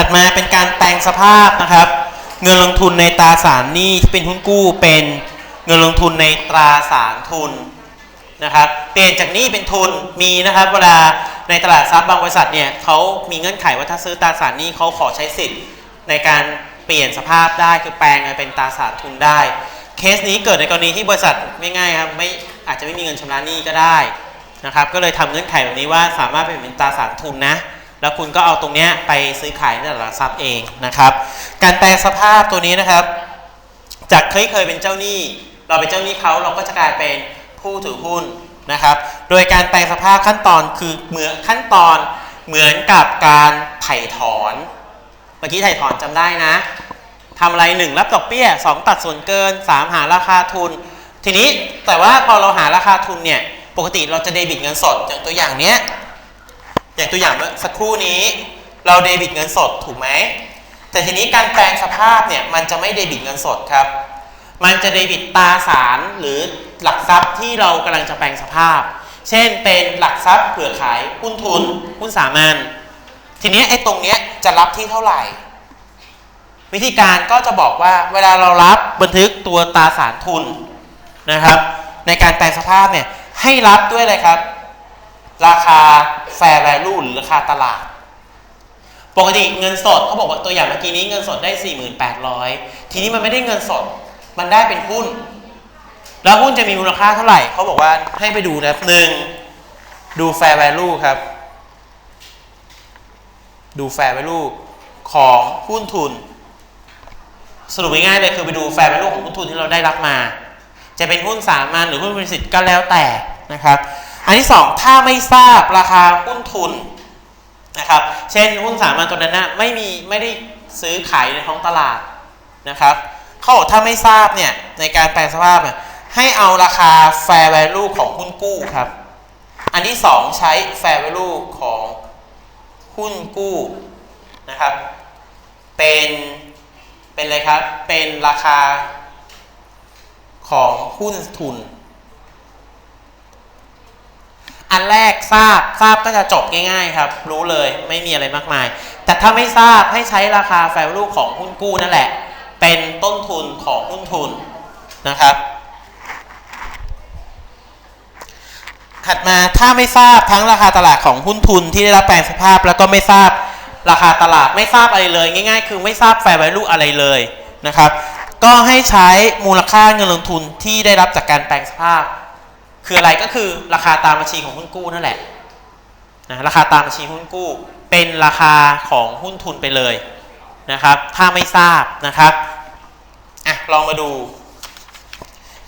ถัดมาเป็นการแปลงสภาพนะครับ เงินลงทุนในตราสารหนี้ที่เป็นหุ้นกู้เป็นเงินลงทุนในตราสารทุนนะครับเปลี่ยนจากหนี้เป็นทุนมีนะครับ เวลาในตลาดทรัพย์บางบริษัทเนี่ยเขามีเงื่อนไขว่าถ้าซื้อตราสารหนี้เขาขอใช้สิทธิ์ในการเปลี่ยนสภาพได้คือแปลงมาเป็นตราสารทุนได้ เคสนี้เกิดในกรณีที่บริษัทง่ายๆครับไม่อาจจะไม่มีเงินชำระหนี้ก็ได้นะครับ ก็เลยทำเงื่อนไขแบบนี้ว่าสามารถเป็นเป็นตราสารทุนนะ แล้วคุณก็เอาตรงเนี้ยไปซื้อขายในตลาดทรัพย์เองนะครับ การแปลสภาพตัวนี้นะครับ จากเคยเคยเป็นเจ้าหนี้ เราเป็นเจ้าหนี้เขาเราก็จะกลายเป็นผู้ถือหุ้นนะครับ โดยการแปลสภาพขั้นตอนคือเหมือนขั้นตอนเหมือนกับการไถ่ถอน เมื่อกี้ไถ่ถอนจำได้นะทำอะไร 1 รับดอกเบี้ย 2 ตัดส่วนเกิน 3 หาราคาทุน ทีนี้แต่ว่าพอเราหาราคาทุนเนี่ย ปกติเราจะเดบิตเงินสดอย่างตัวอย่างเนี้ย อย่างตัวอย่างเมื่อสักครู่นี้ เราเดบิตเงินสดถูกไหม แต่ทีนี้การแปลงสภาพเนี่ยมันจะไม่เดบิตเงินสดครับ มันจะเดบิตตราสารหรือหลักทรัพย์ที่เรากำลังจะแปลงสภาพ เช่นเป็นหลักทรัพย์เผื่อขายหุ้นทุนหุ้นสามัญทีนี้ไอ้ตรงเนี้ยจะรับที่เท่าไหร่ วิธีการก็จะบอกว่าเวลาเรารับบันทึกตัวตราสารทุนนะครับ ในการแปลงสภาพเนี่ยให้รับด้วยเลยครับ ราคา fair value หรือราคาตลาด ปกติเงินสดเขาบอกว่าตัวอย่างเมื่อกี้นี้เงินสดได้ 4,800 ทีนี้มันไม่ได้เงินสด มันได้เป็นหุ้น แล้วหุ้นจะมีมูลค่าเท่าไหร่เขาบอกว่าให้ไปดูนะหนึ่งดู fair value ครับ ดู fair value ของหุ้นทุน สรุปง่ายๆเลยคือไปดู fair value ของหุ้นทุนที่เราได้รับมา จะเป็นหุ้นสามัญหรือหุ้นบริษัทก็แล้วแต่นะครับ อันที่สองถ้าไม่ทราบราคาหุ้นทุนนะครับ เช่นหุ้นสามัญตัวนั้นนะไม่มีไม่ได้ซื้อขายในท้องตลาดนะครับเขาบอกถ้าไม่ทราบเนี่ยในการแปลสภาพเนี่ยให้เอาราคา fair value ของหุ้นกู้ครับ อันที่สองใช้ fair value ของหุ้นกู้นะครับ เป็นเป็นอะไรครับ เป็นราคาของหุ้นทุน อันแรกทราบทราบก็จะจบง่าย ๆ ครับ รู้เลยไม่มีอะไรมากมาย แต่ถ้าไม่ทราบให้ใช้ราคาแฟร์ลูของหุ้นกู้นั่นแหละ เป็นต้นทุนของหุ้นทุนนะครับ ถัดมาถ้าไม่ทราบทั้งราคาตลาดของหุ้นทุนที่ได้รับแปลงสภาพ แล้วก็ไม่ทราบราคาตลาดไม่ทราบอะไรเลย ง่าย ๆ คือไม่ทราบแฟร์ value อะไรเลยนะครับ ก็ให้ใช้มูลค่าเงินลงทุนที่ได้รับจากการแปลงสภาพ คืออะไรก็คือราคาตามบัญชีของหุ้นกู้นั่นแหละนะราคาตามบัญชีหุ้นกู้ เป็นราคาของหุ้นทุนไปเลยนะครับ ถ้าไม่ทราบนะครับอะลองมาดู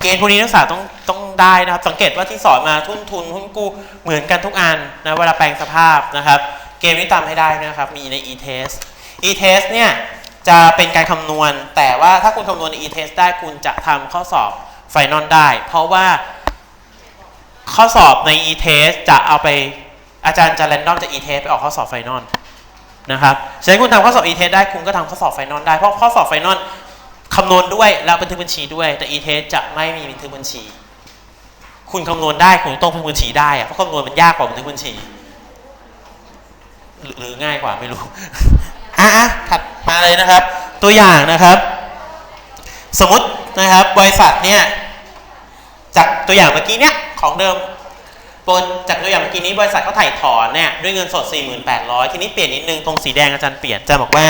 เกณฑ์พวกนี้นักศึกษาต้องต้องได้นะครับ สังเกตว่าที่สอนมาทุนทุนหุ้นกู้เหมือนกันทุกอันนะเวลาแปลงสภาพนะครับ เกณฑ์นี้ตามให้ได้นะครับ มีใน e-test e-test เนี่ยจะเป็นการคำนวณ แต่ว่าถ้าคุณคำนวณใน e-test ได้คุณจะทำข้อสอบไฟนอลได้ เพราะว่า ข้อสอบใน e-test จะเอาไปอาจารย์จะแรนดอมจาก e-test ไปออกข้อสอบไฟนอลนะครับฉะนั้นคุณทำข้อสอบ e-test ได้คุณก็ทำข้อสอบไฟนอลได้ เพราะข้อสอบไฟนอลคำนวณด้วยแล้วบันทึกบัญชีด้วย แต่ e-test จะไม่มีบันทึกบัญชี คุณคำนวณได้คุณต้องบันทึกบัญชีได้อะเพราะคำนวณมันยากกว่าบันทึกบัญชี หรือหรือง่ายกว่าไม่รู้อะอะถัดมาเลยนะครับ ตัวอย่างนะครับ สมมตินะครับบริษัทเนี่ยจากตัวอย่างเมื่อกี้เนี่ย ของเดิมบนจากตัวอย่างเมื่อกี้นี้บริษัทเขาถ่ายถอนเนี่ยด้วยเงินสด 4,800 ทีนี้เปลี่ยนนิดนึงตรงสีแดงอาจารย์เปลี่ยนอาจารย์บอกว่า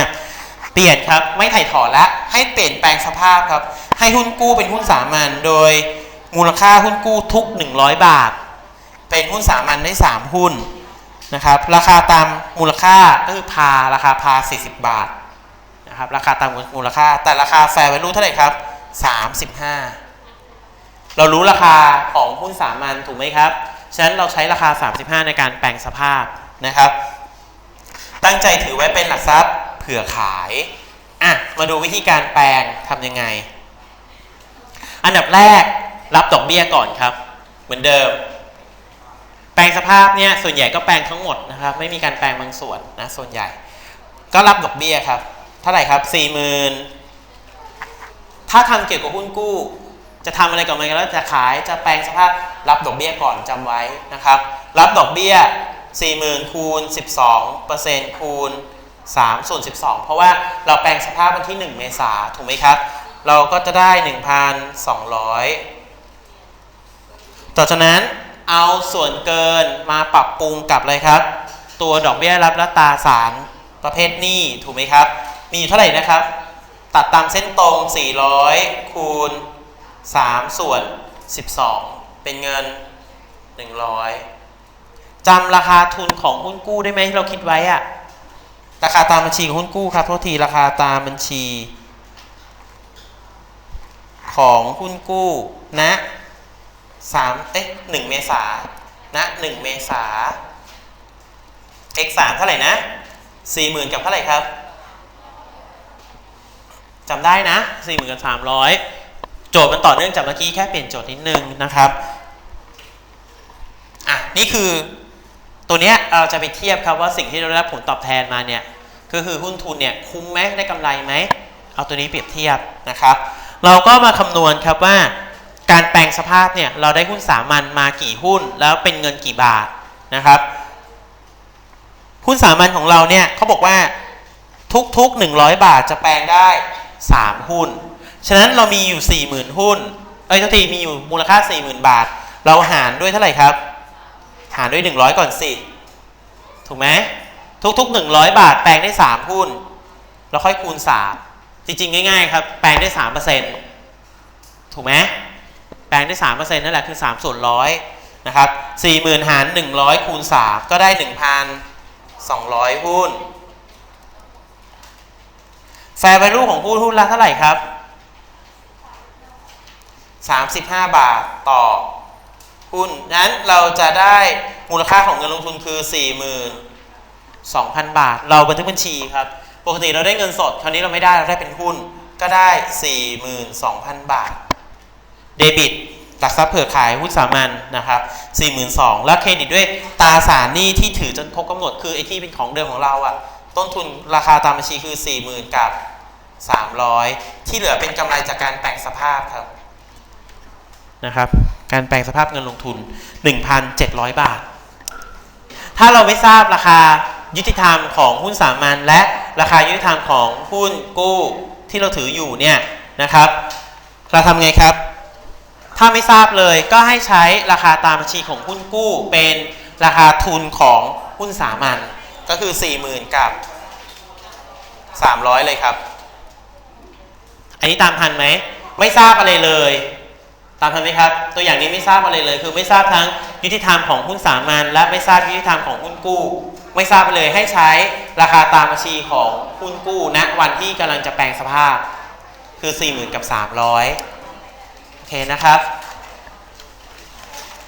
เปลี่ยนครับไม่ถ่ายถอนละให้เปลี่ยนแปลงสภาพครับ ให้หุ้นกู้เป็นหุ้นสามัญโดยมูลค่าหุ้นกู้ทุก 100 บาท เป็นหุ้นสามัญได้ 3 หุ้นนะครับราคาตามมูลค่าก็คือพาราคาพา 40 บาทนะครับราคาตามมูลค่าแต่ราคาแฟร์ value เท่าไหร่ครับ 35 เรารู้ราคาของหุ้นสามัญถูกไหมครับ ฉะนั้นเราใช้ราคา 35 ในการแปลงสภาพนะครับ ตั้งใจถือไว้เป็นหลักทรัพย์เผื่อขาย อะ มาดูวิธีการแปลงทำยังไง อันดับแรกรับดอกเบี้ยก่อนครับ เหมือนเดิม แปลงสภาพเนี่ยส่วนใหญ่ก็แปลงทั้งหมดนะครับ ไม่มีการแปลงบางส่วนนะส่วนใหญ่ ก็รับดอกเบี้ยครับ เท่าไหร่ครับ 40,000 ถ้าทำเกี่ยวกับหุ้นกู้ จะทำอะไรกับมันก็แล้วจะขายจะแปลงสภาพรับดอกเบี้ยก่อนจำไว้นะครับ รับดอกเบี้ย 40,000คูณ12%คูณ3ส่วน12 เพราะว่าเราแปลงสภาพวันที่ 1 เมษาถูกไหมครับ เราก็จะได้ 1,200 ต่อจากนั้นเอาส่วนเกินมาปรับปรุงกับอะไรครับ ตัวดอกเบี้ยรับและตาสารประเภทหนี้ถูกไหมครับ มีเท่าไหร่นะครับ ตัดตามเส้นตรง 400คูณ 3 ส่วน 12 เป็นเงิน 100จำราคาทุนของหุ้นกู้ได้ไหมที่เราคิดไว้อะราคาตามบัญชีของหุ้นกู้ครับโทษทีราคาตามบัญชี ของหุ้นกู้ณสามเอ๊ะหนึ่งเมษาณหนึ่งเมษา x สามเท่าไหร่นะสี่หมื่นกับเท่าไหร่ครับจำได้นะสี่หมื่นกับสามร้อย โจทย์มันต่อเนื่องจากเมื่อกี้แค่เปลี่ยนโจทย์นิดนึงนะครับอะนี่คือตัวเนี้ยเราจะไปเทียบครับว่าสิ่งที่เราได้ผลตอบแทนมาเนี่ยก็คือหุ้นทุนเนี่ยคุ้มไหมได้กำไรไหมเอาตัวนี้เปรียบเทียบนะครับ เราก็มาคำนวณครับว่า การแปลงสภาพเนี่ยเราได้หุ้นสามัญมากี่หุ้นแล้วเป็นเงินกี่บาทนะครับ หุ้นสามัญของเราเนี่ยเขาบอกว่าทุกๆ 100 บาทจะแปลงได้ 3 หุ้น ฉะนั้นเรามีอยู่ 40,000 หุ้น เอ้ยทุกทีมีอยู่มูลค่า 40,000 บาท เราหารด้วยเท่าไหร่ครับ หารด้วย 100 ก่อนสิ ถูกไหมทุกๆ 100 บาทแปลงได้ 3 หุ้น แล้วค่อยคูณ 3 จริงๆ ง่ายๆ ครับ แปลงได้ 3%ถูกไหมแปลงได้ 3%นั่นแหละคือ 3 ส่วนร้อยนะครับ40,000 หาร 100 คูณ 3 ก็ได้ 1,200 หุ้น แฟร์ value ของหุ้นหุ้นละเท่าไหร่ครับ 35 บาทต่อหุ้นนั้นเราจะได้มูลค่าของเงินลงทุนคือ 42,000 บาท เราบันทึกบัญชีครับ ปกติเราได้เงินสด คราวนี้เราไม่ได้เราได้เป็นหุ้นก็ได้ 42,000 บาท เดบิตหลักทรัพย์เผื่อขายหุ้นสามัญนะครับ 42,000แล้วเครดิตด้วยตราสารหนี้ที่ถือจนครบกำหนดคือไอที่เป็นของเดิมของเราอะต้นทุนราคาตามบัญชีคือ 40,000 กับ 300 ที่เหลือเป็นกำไรจากการแปลงสภาพครับ นะครับ การแปลงสภาพเงินลงทุน 1,700 บาท ถ้าเราไม่ทราบราคายุติธรรมของหุ้นสามัญและราคายุติธรรมของหุ้นกู้ที่เราถืออยู่เนี่ยนะครับ เราทำไงครับ ถ้าไม่ทราบเลยก็ให้ใช้ราคาตามบัญชีของหุ้นกู้เป็นราคาทุนของหุ้นสามัญก็คือ 40,000 กับ 300 เลยครับ อันนี้ตามทันไหม ไม่ทราบอะไรเลย ตามทันไหมครับ ตัวอย่างนี้ไม่ทราบอะไรเลย คือไม่ทราบทั้งยุติธรรมของหุ้นสามัญและไม่ทราบยุติธรรมของหุ้นกู้ ไม่ทราบเลยให้ใช้ราคาตามบัญชีของหุ้นกู้ณวันที่กำลังจะแปลงสภาพ คือ 40,000กับ300โอเคนะครับ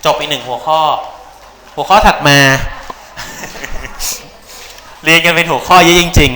จบอีกหนึ่งหัวข้อ หัวข้อถัดมา เรียนกันเป็นหัวข้อเยอะจริง ๆ